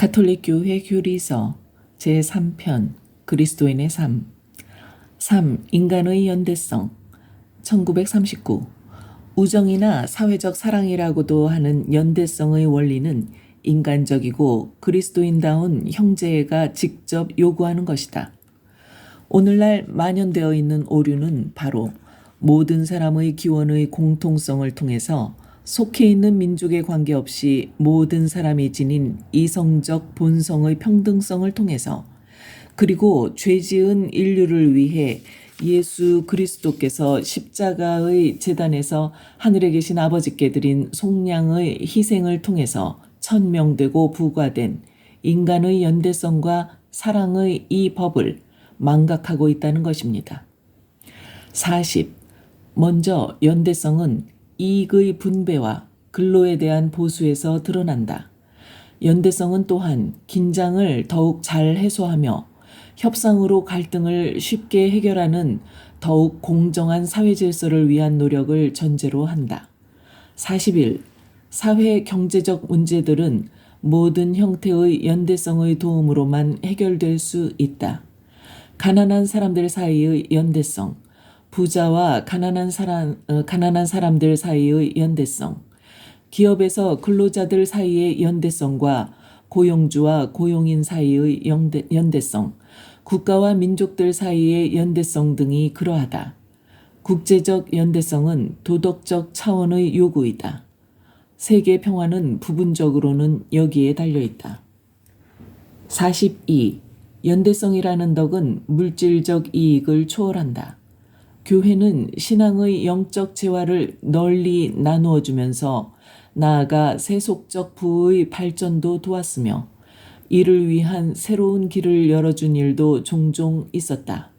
가톨릭 교회 교리서 제3편 그리스도인의 삶 3. 인간의 연대성 1939 우정이나 사회적 사랑이라고도 하는 연대성의 원리는 인간적이고 그리스도인다운 형제가 직접 요구하는 것이다. 오늘날 만연되어 있는 오류는 바로 모든 사람의 기원의 공통성을 통해서 속해 있는 민족에 관계없이 모든 사람이 지닌 이성적 본성의 평등성을 통해서 그리고 죄 지은 인류를 위해 예수 그리스도께서 십자가의 재단에서 하늘에 계신 아버지께 드린 속량의 희생을 통해서 천명되고 부과된 인간의 연대성과 사랑의 이 법을 망각하고 있다는 것입니다. 40. 먼저 연대성은 이익의 분배와 근로에 대한 보수에서 드러난다. 연대성은 또한 긴장을 더욱 잘 해소하며 협상으로 갈등을 쉽게 해결하는 더욱 공정한 사회 질서를 위한 노력을 전제로 한다. 41. 사회 경제적 문제들은 모든 형태의 연대성의 도움으로만 해결될 수 있다. 가난한 사람들 사이의 연대성, 부자와 가난한 사람, 어, 가난한 사람들 사이의 연대성, 기업에서 근로자들 사이의 연대성과 고용주와 고용인 사이의 연대, 연대성, 국가와 민족들 사이의 연대성 등이 그러하다. 국제적 연대성은 도덕적 차원의 요구이다. 세계 평화는 부분적으로는 여기에 달려 있다. 42. 연대성이라는 덕은 물질적 이익을 초월한다. 교회는 신앙의 영적 재화를 널리 나누어 주면서 나아가 세속적 부의 발전도 도왔으며 이를 위한 새로운 길을 열어준 일도 종종 있었다.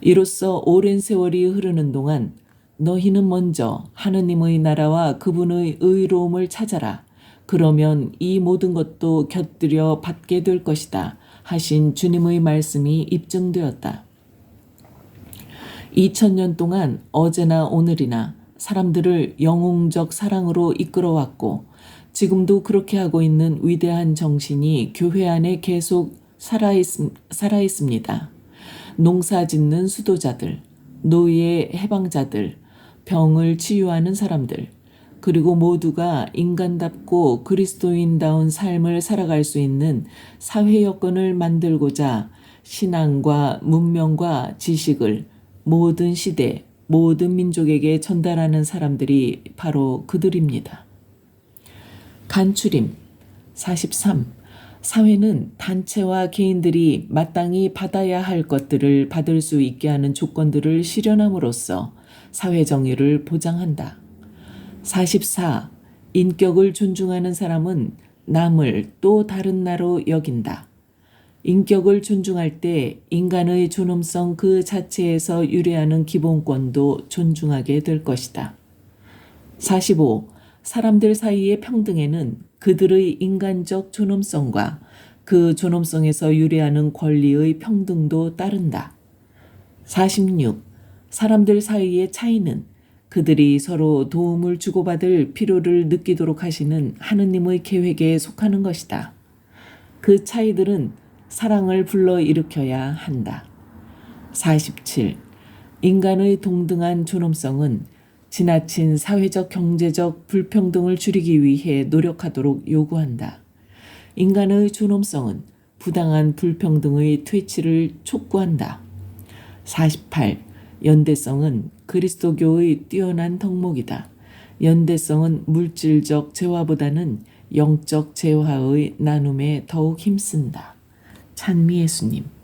이로써 오랜 세월이 흐르는 동안 너희는 먼저 하느님의 나라와 그분의 의로움을 찾아라. 그러면 이 모든 것도 곁들여 받게 될 것이다. 하신 주님의 말씀이 입증되었다. 2000년 동안 어제나 오늘이나 사람들을 영웅적 사랑으로 이끌어왔고 지금도 그렇게 하고 있는 위대한 정신이 교회 안에 계속 살아있, 살아있습니다. 농사 짓는 수도자들, 노예 해방자들, 병을 치유하는 사람들, 그리고 모두가 인간답고 그리스도인다운 삶을 살아갈 수 있는 사회 여건을 만들고자 신앙과 문명과 지식을 모든 시대, 모든 민족에게 전달하는 사람들이 바로 그들입니다. 간추림 43. 사회는 단체와 개인들이 마땅히 받아야 할 것들을 받을 수 있게 하는 조건들을 실현함으로써 사회 정의를 보장한다. 44. 인격을 존중하는 사람은 남을 또 다른 나로 여긴다. 인격을 존중할 때 인간의 존엄성 그 자체에서 유래하는 기본권도 존중하게 될 것이다. 45. 사람들 사이의 평등에는 그들의 인간적 존엄성과 그 존엄성에서 유래하는 권리의 평등도 따른다. 46. 사람들 사이의 차이는 그들이 서로 도움을 주고받을 필요를 느끼도록 하시는 하느님의 계획에 속하는 것이다. 그 차이들은 사랑을 불러일으켜야 한다. 47. 인간의 동등한 존엄성은 지나친 사회적 경제적 불평등을 줄이기 위해 노력하도록 요구한다. 인간의 존엄성은 부당한 불평등의 퇴치를 촉구한다. 48. 연대성은 그리스도교의 뛰어난 덕목이다. 연대성은 물질적 재화보다는 영적 재화의 나눔에 더욱 힘쓴다. 찬미 예수님.